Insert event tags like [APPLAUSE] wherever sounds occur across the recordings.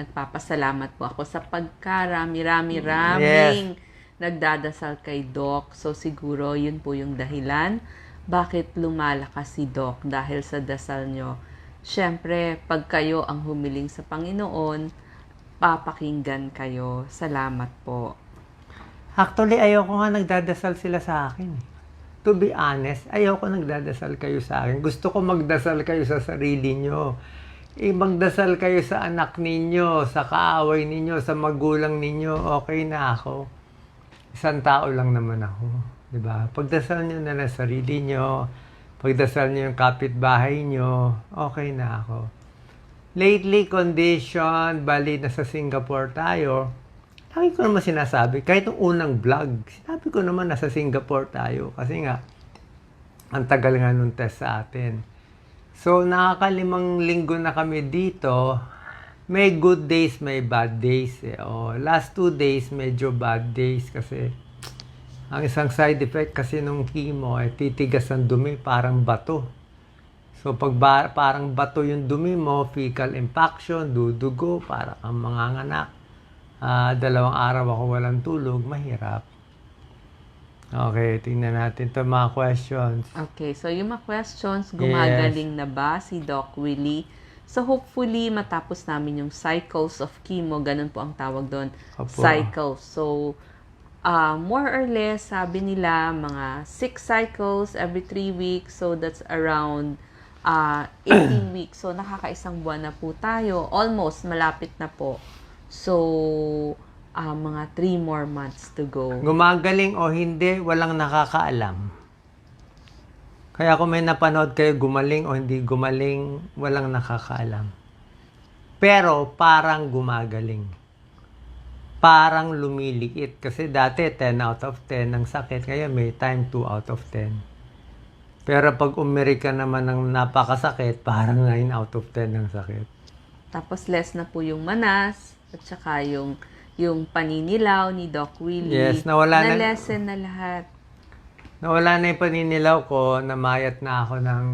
nagpapasalamat po ako sa pagkarami-rami-raming nagdadasal kay Doc. So siguro yun po yung dahilan bakit lumalakas si Doc dahil sa dasal nyo. Siyempre, pag kayo ang humiling sa Panginoon, papakinggan kayo. Salamat po. Actually, ayoko nga nagdadasal sila sa akin. To be honest, ayoko nagdadasal kayo sa akin. Gusto ko magdasal kayo sa sarili nyo. Eh, magdasal kayo sa anak ninyo, sa kaaway ninyo, sa magulang ninyo. Okay na ako. Isang tao lang naman ako. ba? Pagdasal nyo na lang sarili nyo. Pagdasal nyo yung kapitbahay nyo. Okay na ako. Lately condition, bali nasa Singapore tayo. Lagi ko naman sinasabi, kahit yung unang vlog, sinabi ko naman nasa Singapore tayo. Kasi nga, ang tagal nga nung test sa atin. So, nakakalimang linggo na kami dito. May good days, may bad days. Eh. O, last two days, medyo bad days kasi ang isang side effect kasi nung chemo ay titigas ang dumi parang bato. So pag ba- parang bato yung dumi mo, fecal impaction, dudugo, para kang manganganak. Ah, dalawang araw ako walang tulog, mahirap. Okay, tingnan natin to mga questions. Okay, so yung mga questions, gumagaling na ba si Doc Willie? So hopefully matapos namin yung cycles of chemo, ganun po ang tawag doon, cycles. So uh, more or less, sabi nila, mga 6 cycles every 3 weeks. So that's around [CLEARS THROAT] uh, 18 weeks. So nakakaisang buwan na po tayo. Almost, malapit na po. So, uh, mga 3 more months to go. Gumagaling o hindi, walang nakakaalam. Kaya kung may napanood kayo gumaling o hindi gumaling, walang nakakaalam. Pero parang gumagaling. Parang lumiliit. Kasi dati 10 out of 10 ang sakit. Ngayon may time 2 out of 10. Pero pag umiri ka naman ng napakasakit, parang 9 out of 10 ang sakit. Tapos less na po yung manas at saka yung yung paninilaw ni Doc Willie. Yes, nawala na- Na-lessen na lahat. Nawala na yung paninilaw ko, namayat na ako ng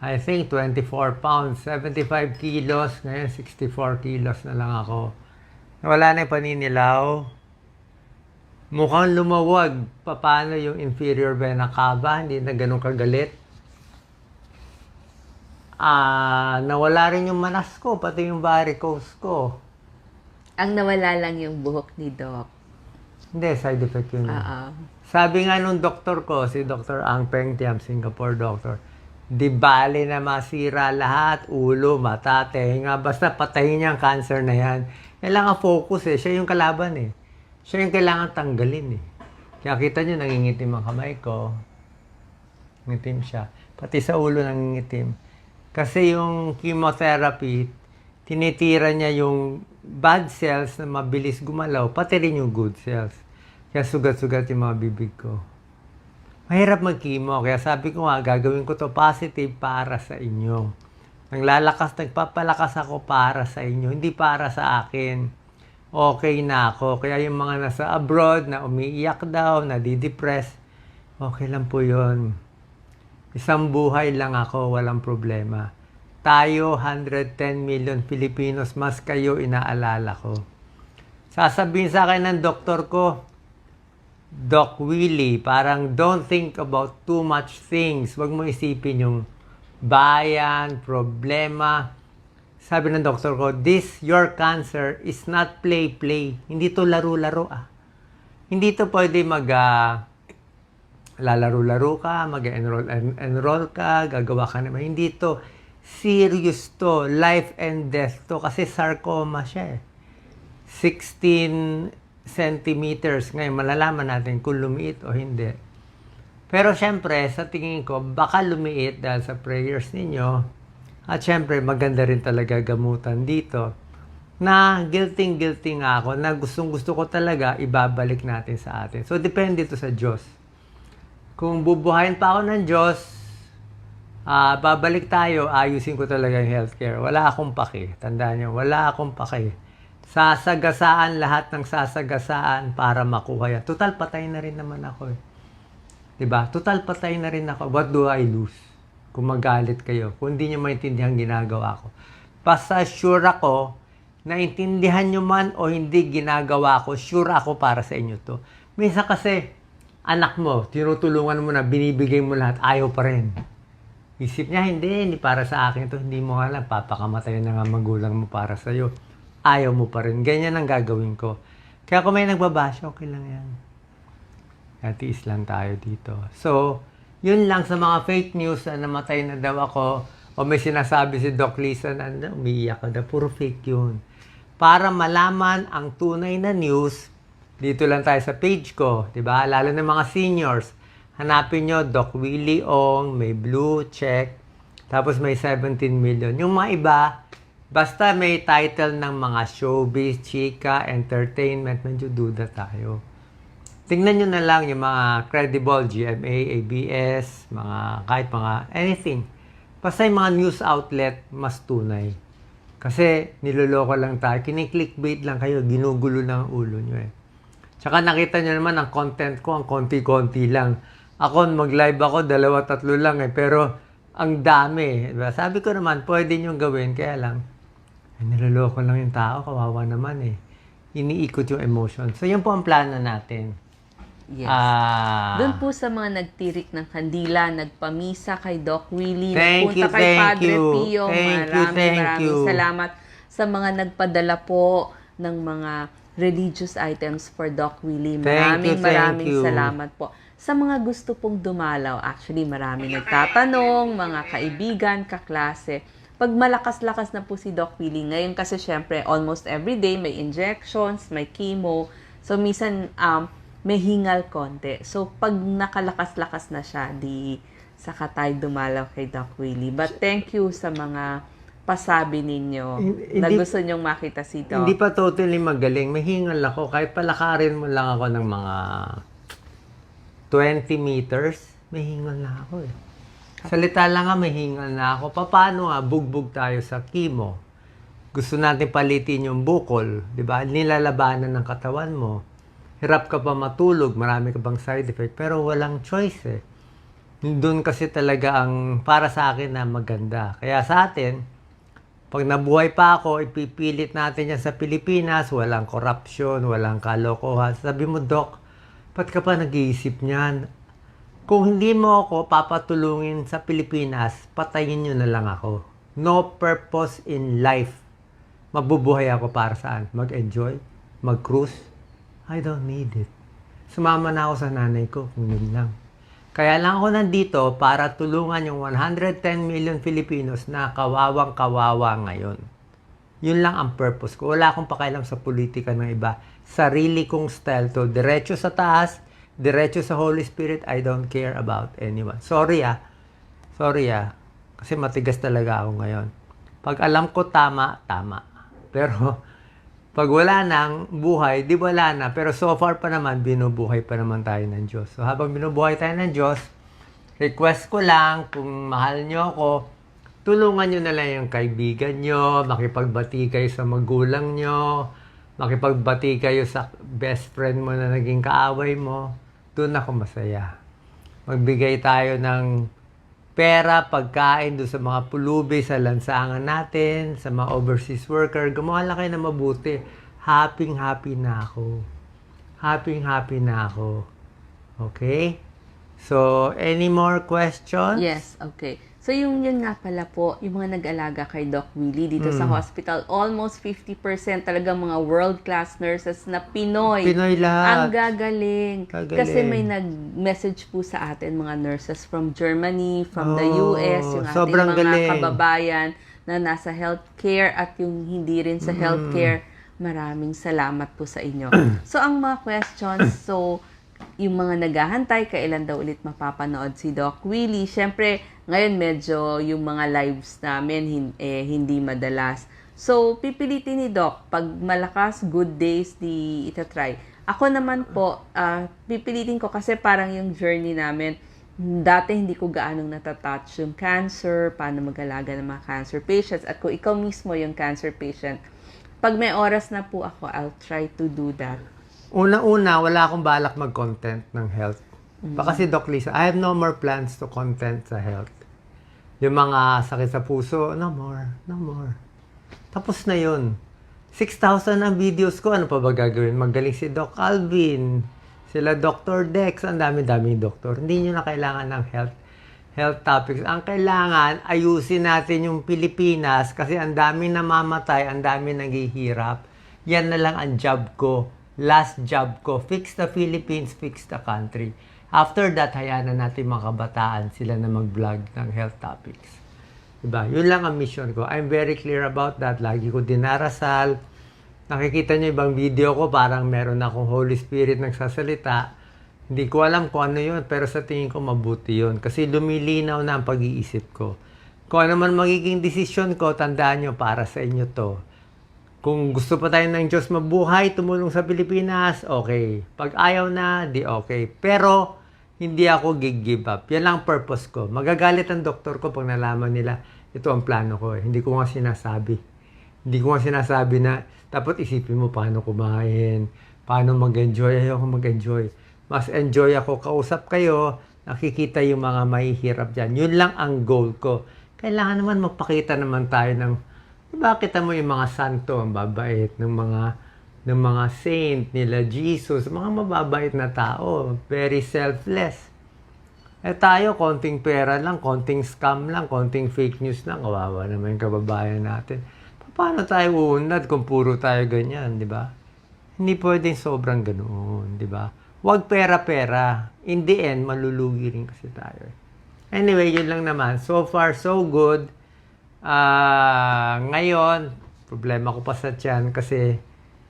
I think 24 pounds, 75 kilos, ngayon 64 kilos na lang ako. Nawala na yung paninilaw. Mukhang lumawag. Paano yung inferior vena cava? Hindi na ganun kagalit. Ah, nawala rin yung manas ko, pati yung varicose ko. Ang nawala lang yung buhok ni Doc. Hindi, side effect yun. eh. Oo. Sabi nga nung doktor ko, si Dr. Ang Peng Tiam, Singapore doctor, di bali na masira lahat, ulo, mata, tenga, basta patayin niya ang cancer na yan. Kailangan focus eh, siya yung kalaban eh. Siya yung kailangan tanggalin eh. Kaya kita niyo, nangingitim ang kamay ko. Ngitim siya. Pati sa ulo nangingitim. Kasi yung chemotherapy, tinitira niya yung bad cells na mabilis gumalaw, pati rin yung good cells. Kaya sugat-sugat yung mga bibig ko. Mahirap mag-chemo, kaya sabi ko nga, gagawin ko to positive para sa inyo. Naglalakas, nagpapalakas ako para sa inyo, hindi para sa akin. Okay na ako. Kaya yung mga nasa abroad na umiiyak daw, na didepress, okay lang po yun. Isang buhay lang ako, walang problema. Tayo, 110 million Filipinos, mas kayo inaalala ko. Sasabihin sa akin ng doktor ko, Doc Willie, parang don't think about too much things. Huwag mo isipin yung bayan, problema. Sabi ng doktor ko, this, your cancer is not play-play. Hindi to laro-laro ah. Hindi to pwede mag, ah, lalaro-laro ka, mag-enroll en- enroll ka, gagawa ka naman. Hindi to serious to, life and death to kasi sarcoma siya eh. 16 centimeters. Ngayon, malalaman natin kung lumiit o hindi. Pero syempre, sa tingin ko, baka lumiit dahil sa prayers ninyo. At syempre, maganda rin talaga gamutan dito. Na guilty-guilty nga ako, na gustong-gusto ko talaga, ibabalik natin sa atin. So, depende to sa Diyos. Kung bubuhayin pa ako ng Diyos, ah babalik tayo, ayusin ko talaga yung healthcare. Wala akong paki. Tandaan nyo, wala akong paki. Sasagasaan lahat ng sasagasaan para makuha yan. Total, patay na rin naman ako eh. 'Di ba? Total, patay na rin ako. What do I lose? Kung magalit kayo. Kung hindi nyo maintindihan ginagawa ko. Basta sure ako, naintindihan nyo man o hindi ginagawa ko, sure ako para sa inyo to. Minsan kasi, anak mo, tinutulungan mo na, binibigay mo lahat, ayaw pa rin. Isip niya, hindi, hindi para sa akin to. Hindi mo alam, papakamatay na nga magulang mo para sa'yo. Ayaw mo pa rin. Ganyan ang gagawin ko. Kaya kung may nagbabash, okay lang yan. Kaya tiis lang tayo dito. So, yun lang sa mga fake news na namatay na daw ako o may sinasabi si Doc Lisa na "Ano, umiiyak ka na, puro fake yun. Para malaman ang tunay na news, dito lang tayo sa page ko, di ba? Lalo na mga seniors. Hanapin nyo, Doc Willie Ong, may blue check, tapos may 17 million. Yung mga iba, basta may title ng mga showbiz, chika, entertainment, medyo duda tayo. Tingnan nyo na lang yung mga credible GMA, ABS, mga kahit mga anything. Basta yung mga news outlet, mas tunay. Kasi niloloko lang tayo. Kiniklickbait lang kayo. Ginugulo ang ulo nyo eh. Tsaka nakita nyo naman ang content ko, ang konti-konti lang. Ako, mag-live ako, dalawa, tatlo lang eh. Pero ang dami. Diba? Sabi ko naman, pwede nyo gawin. Kaya lang, ay, niloloko lang yung tao. Kawawa naman eh. Iniikot yung emotion. So, yun po ang plano natin. Yes. Ah, Doon po sa mga nagtirik ng kandila, nagpamisa kay Doc Willie, Thank nagpunta you, kay thank Padre you. Pio. Thank you, maraming thank maraming you. salamat sa mga nagpadala po ng mga religious items for Doc Willie. Thank Maraming you, thank maraming you. salamat po. Sa mga gusto pong dumalaw, actually maraming nagtatanong, mga kaibigan, kaklase. Pag malakas-lakas na po si Doc Willie, ngayon kasi syempre almost every day may injections, may chemo. So minsan um, may hingal konti. So, pag nakalakas-lakas na siya, di saka tayo dumalaw kay Doc Willie. But thank you sa mga pasabi ninyo Hin- na hindi- gusto nyong makita si Doc. Hindi pa totally magaling. May hingal ako. Kahit palakarin mo lang ako ng mga 20 meters, may hingal na ako eh. Salita lang nga, may na ako. Paano nga, bugbog tayo sa chemo. Gusto natin palitin yung bukol, di ba? Nilalabanan ng katawan mo. Hirap ka pa matulog, marami ka bang side effect, pero walang choice eh. Doon kasi talaga ang para sa akin na maganda. Kaya sa atin, pag nabuhay pa ako, ipipilit natin yan sa Pilipinas, walang corruption, walang kalokohan. Sabi mo, Doc, ba't ka pa nag-iisip niyan? Kung hindi mo ako papatulungin sa Pilipinas, patayin nyo na lang ako. No purpose in life. Mabubuhay ako para saan? Mag-enjoy? Mag-cruise? I don't need it. Sumama na ako sa nanay ko kung yun lang. Kaya lang ako nandito para tulungan yung 110 million Filipinos na kawawang kawawa ngayon. Yun lang ang purpose ko. Wala akong pakialam sa politika ng iba. Sarili kong style to. Diretso sa taas, diretso sa Holy Spirit, I don't care about anyone. Sorry ah. Sorry ah. Kasi matigas talaga ako ngayon. Pag alam ko tama, tama. [LAUGHS] Pero pag wala nang buhay, di wala na. Pero so far pa naman, binubuhay pa naman tayo ng Diyos. So habang binubuhay tayo ng Diyos, request ko lang, kung mahal nyo ako, tulungan nyo na lang yung kaibigan nyo, makipagbati kayo sa magulang nyo, makipagbati kayo sa best friend mo na naging kaaway mo. Doon ako masaya. Magbigay tayo ng pera, pagkain doon sa mga pulubi, sa lansangan natin, sa mga overseas worker. Gumawa lang kayo na mabuti. Happy, happy na ako. Happy, happy na ako. Okay? So, any more questions? Yes, okay. So, yung yun nga pala po, yung mga nag-alaga kay Doc Willie dito sa Mm. hospital, almost 50% talagang mga world-class nurses na Pinoy. Pinoy Ang lahat. gagaling. Gagaling. Kasi may nag-message po sa atin mga nurses from Germany, from the Oh, US, yung ating sobrang mga galing. kababayan na nasa healthcare at yung hindi rin Mm. sa healthcare. Maraming salamat po sa inyo. [CLEARS THROAT] so, ang mga questions, so, yung mga naghahantay, kailan daw ulit mapapanood si Doc Willie. Siyempre, ngayon medyo yung mga lives namin hin- eh, hindi madalas. So, pipilitin ni Doc, pag malakas, good days, di itatry. Ako naman po, ah, pipilitin ko kasi parang yung journey namin, dati hindi ko gaanong natatouch yung cancer, paano mag-alaga ng mga cancer patients. At kung ikaw mismo yung cancer patient, pag may oras na po ako, I'll try to do that. Una-una, wala akong balak mag-content ng health. Baka si Doc Lisa, I have no more plans to content sa health. Yung mga sakit sa puso, no more, no more. Tapos na yun. 6,000 ang videos ko. Ano pa ba gagawin? Magaling si Doc Alvin. Sila Dr. Dex. Ang dami-daming doktor. Hindi nyo na kailangan ng health health topics. Ang kailangan, ayusin natin yung Pilipinas kasi ang dami namamatay, ang dami naghihirap. Yan na lang ang job ko. Last job ko. Fix the Philippines, fix the country. After that, hayaan na natin mga kabataan sila na mag-vlog ng health topics. Diba? Yun lang ang mission ko. I'm very clear about that. Lagi ko dinarasal. Nakikita niyo ibang video ko, parang meron akong Holy Spirit nagsasalita. Hindi ko alam kung ano yun, pero sa tingin ko mabuti yun. Kasi lumilinaw na ang pag-iisip ko. Kung ano man magiging desisyon ko, tandaan nyo, para sa inyo to. Kung gusto pa tayo ng Diyos mabuhay, tumulong sa Pilipinas, okay. Pag ayaw na, di okay. Pero, hindi ako gig-give up. Yan lang ang purpose ko. Magagalit ang doktor ko pag nalaman nila, ito ang plano ko eh. Hindi ko nga sinasabi. Hindi ko nga sinasabi na, dapat isipin mo paano kumain, paano mag-enjoy. Ayoko mag-enjoy. Mas enjoy ako. Kausap kayo, nakikita yung mga mahihirap dyan. Yun lang ang goal ko. Kailangan naman magpakita naman tayo ng, kita mo yung mga santo, ang babait ng mga ng mga saint nila Jesus, mga mababait na tao, very selfless. Eh tayo, konting pera lang, konting scam lang, konting fake news lang, kawawa naman yung kababayan natin. Paano tayo uunlad kung puro tayo ganyan, di ba? Hindi pwedeng sobrang ganoon, di ba? Huwag pera-pera. In the end, malulugi rin kasi tayo. eh. Anyway, yun lang naman. So far, so good. Ah, ngayon, problema ko pa sa tiyan kasi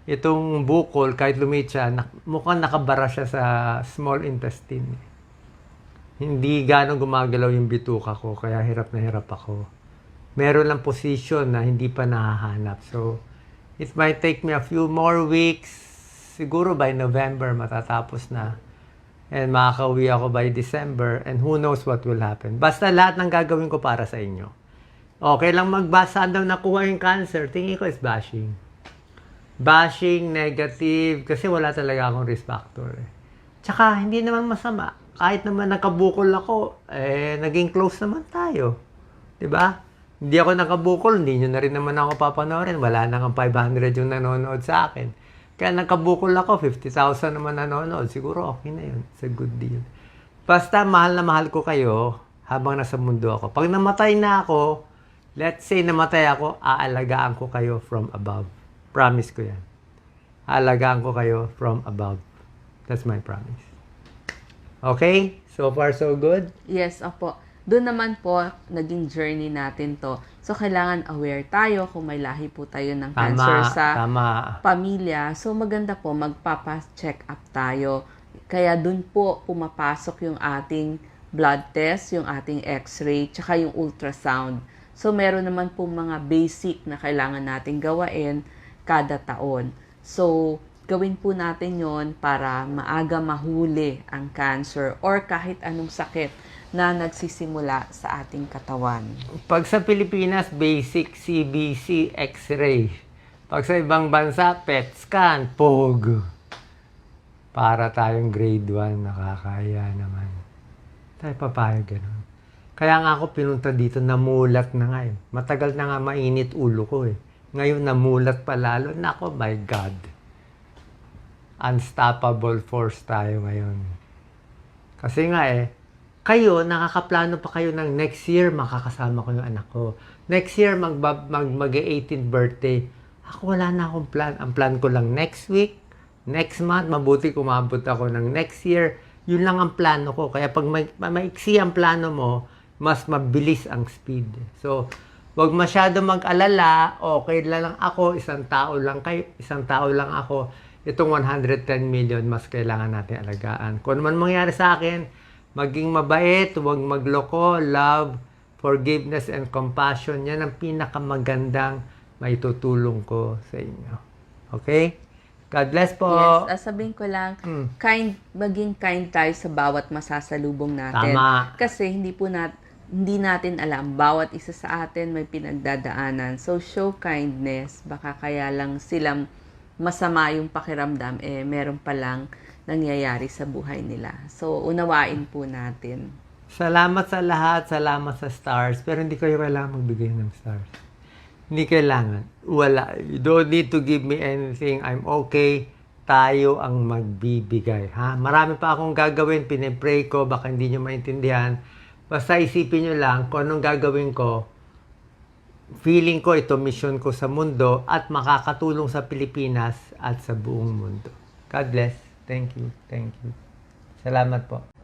itong bukol, kahit lumit siya, nak- mukhang nakabara siya sa small intestine. Hindi gano'ng gumagalaw yung bituka ko, kaya hirap na hirap ako. Meron lang position na hindi pa nahahanap. So, it might take me a few more weeks. Siguro by November matatapos na. And makakauwi ako by December. And who knows what will happen. Basta lahat ng gagawin ko para sa inyo. Okay lang magbasa daw nakuha yung cancer. Tingin ko is bashing. Bashing, negative, kasi wala talaga akong risk factor. Eh. Tsaka, hindi naman masama. Kahit naman nakabukol ako, eh, naging close naman tayo. ba? Hindi ako nakabukol, hindi nyo na rin naman ako papanoorin. Wala na nga 500 yung nanonood sa akin. Kaya nakabukol ako, 50,000 naman nanonood. Siguro okay na yun. It's a good deal. Basta mahal na mahal ko kayo habang nasa mundo ako. Pag namatay na ako, let's say namatay ako, aalagaan ko kayo from above. Promise ko yan. Aalagaan ko kayo from above. That's my promise. Okay? So far, so good? Yes, opo. Doon naman po, naging journey natin to. So, kailangan aware tayo kung may lahi po tayo ng cancer Tama, sa tama. pamilya. So, maganda po, magpapa-check up tayo. Kaya doon po pumapasok yung ating blood test, yung ating x-ray, tsaka yung ultrasound. So, meron naman po mga basic na kailangan natin gawain kada taon. So, gawin po natin yon para maaga mahuli ang cancer or kahit anong sakit na nagsisimula sa ating katawan. Pag sa Pilipinas, basic CBC X-ray. Pag sa ibang bansa, PET scan, POG. Para tayong grade 1, nakakaya naman. Tayo papayag ganun. Kaya nga ako pinunta dito, namulat na nga eh. Matagal na nga mainit ulo ko eh. Ngayon namulat pa lalo. Nako, my God. Unstoppable force tayo ngayon. Kasi nga eh, kayo, nakakaplano pa kayo ng next year, makakasama ko yung anak ko. Next year, mag, mag, mag 18th birthday. Ako wala na akong plan. Ang plan ko lang next week, next month, mabuti kumabot ako ng next year. Yun lang ang plano ko. Kaya pag may, maiksi ang plano mo, mas mabilis ang speed. So, wag masyado mag-alala. Okay lang ako, isang tao lang kayo, isang tao lang ako. Itong 110 million, mas kailangan natin alagaan. Kung ano man mangyari sa akin, maging mabait, huwag magloko, love, forgiveness, and compassion. Yan ang pinakamagandang maitutulong ko sa inyo. Okay? God bless po. Yes, sabihin ko lang, Mm. kind, maging kind tayo sa bawat masasalubong natin. Tama. Kasi hindi po nat, hindi natin alam, bawat isa sa atin may pinagdadaanan. So, show kindness. Baka kaya lang silang masama yung pakiramdam, eh, meron palang nangyayari sa buhay nila. So, unawain po natin. Salamat sa lahat, salamat sa stars, pero hindi kayo kailangan magbigay ng stars. Hindi kailangan. Wala. You don't need to give me anything. I'm okay. Tayo ang magbibigay. Ha? Marami pa akong gagawin. Pinipray ko. Baka hindi nyo maintindihan. Basta isipin nyo lang kung anong gagawin ko. Feeling ko ito mission ko sa mundo at makakatulong sa Pilipinas at sa buong mundo. God bless. Thank you. Thank you. Salamat po.